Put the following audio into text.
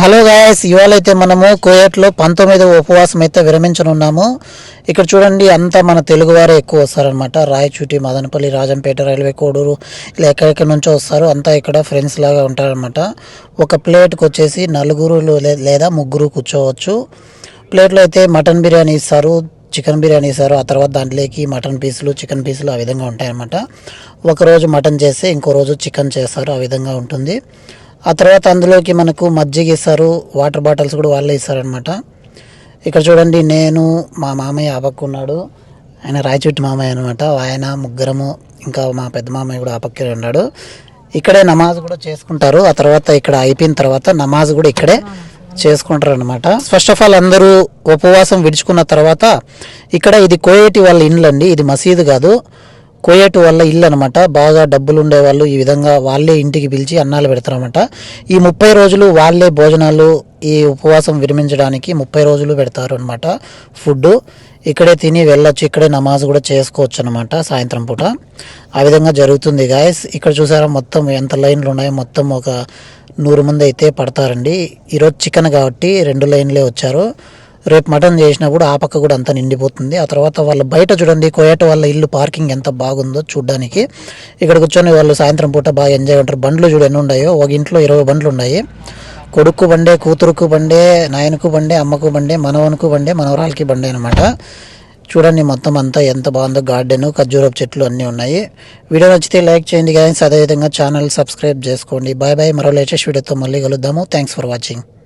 Hello guys ఇవాళ అయితే మనము కోయట్లో పంతొమ్మిదవ ఉపవాసం అయితే విరమించనున్నాము. ఇక్కడ చూడండి అంతా మన తెలుగువారే ఎక్కువ వస్తారనమాట రాయచూటి మదనపల్లి రాజంపేట రైల్వే కోడూరు ఇలా ఎక్కడెక్కడి నుంచో వస్తారు. అంతా ఇక్కడ ఫ్రెండ్స్ లాగా ఉంటారనమాట ఒక ప్లేట్కి వచ్చేసి నలుగురు లే- లేదా ముగ్గురు కూర్చోవచ్చు. ప్లేట్లో అయితే మటన్ బిర్యానీ ఇస్తారు చికెన్ బిర్యానీ ఇస్తారు. ఆ తర్వాత దాంట్లోకి మటన్ పీసులు చికెన్ పీసులు ఆ విధంగా ఉంటాయన్నమాట. ఒక రోజు మటన్ చేస్తే ఇంకో రోజు చికెన్ చేస్తారు ఆ విధంగా ఉంటుంది. ఆ తర్వాత అందులోకి మనకు మజ్జిగ ఇస్తారు వాటర్ బాటిల్స్ కూడా వాళ్ళే ఇస్తారనమాట ఇక్కడ చూడండి నేను మా మామయ్య ఆపక్కున్నాడు ఆయన రాయచుట్టి మామయ్య అనమాట ఆయన ముగ్గురము ఇంకా మా పెద్ద మామయ్య కూడా ఆపక్కే ఉన్నాడు. ఇక్కడే నమాజ్ కూడా చేసుకుంటారు. ఆ తర్వాత ఇక్కడ అయిపోయిన తర్వాత నమాజ్ కూడా ఇక్కడే చేసుకుంటారు అనమాట ఫస్ట్ ఆఫ్ ఆల్ అందరూ ఉపవాసం విడుచుకున్న తర్వాత ఇక్కడ ఇది కోయేటి వాళ్ళ ఇండ్లు అండి. ఇది మసీదు కాదు. కోయేటి వల్ల ఇల్లు అనమాట బాగా డబ్బులు ఉండేవాళ్ళు ఈ విధంగా వాళ్ళే ఇంటికి పిలిచి అన్నాలు పెడతారనమాట ఈ ముప్పై రోజులు వాళ్ళే భోజనాలు ఈ ఉపవాసం విరమించడానికి ముప్పై రోజులు పెడతారు అనమాట ఫుడ్ ఇక్కడే తిని వెళ్ళొచ్చు ఇక్కడే నమాజ్ కూడా చేసుకోవచ్చు అనమాట సాయంత్రం పూట. ఆ విధంగా జరుగుతుంది గాయస్. ఇక్కడ చూసారా మొత్తం ఎంత లైన్లు ఉన్నాయో మొత్తం ఒక నూరు మంది అయితే పడతారండి. ఈరోజు చికెన్ కాబట్టి రెండు లైన్లే వచ్చారు. రేపు మటన్ చేసినప్పుడు ఆ పక్క కూడా అంతా నిండిపోతుంది. ఆ తర్వాత వాళ్ళ బయట చూడండి కోయట వాళ్ళ ఇల్లు పార్కింగ్ ఎంత బాగుందో చూడడానికి. ఇక్కడ కూర్చొని వాళ్ళు సాయంత్రం పూట బాగా ఎంజాయ్ ఉంటారు. బండ్లు చూడు ఎన్ని ఉన్నాయో? ఒక ఇంట్లో ఇరవై బండ్లు ఉన్నాయి. కొడుకు బండే కూతురుకు బండే నాయనకు బండే అమ్మకు బండే మనవనుకు బండే మనవరాలకి బండే అనమాట చూడండి మొత్తం అంతా ఎంత బాగుందో గార్డెన్ ఖర్జూరపు చెట్లు అన్నీ ఉన్నాయి. వీడియో నచ్చితే లైక్ చేయండి కానీ అదేవిధంగా ఛానల్ సబ్స్క్రైబ్ చేసుకోండి. Bye bye. మరో లేటెస్ట్ వీడియోతో మళ్ళీ కలుద్దాము. Thanks for watching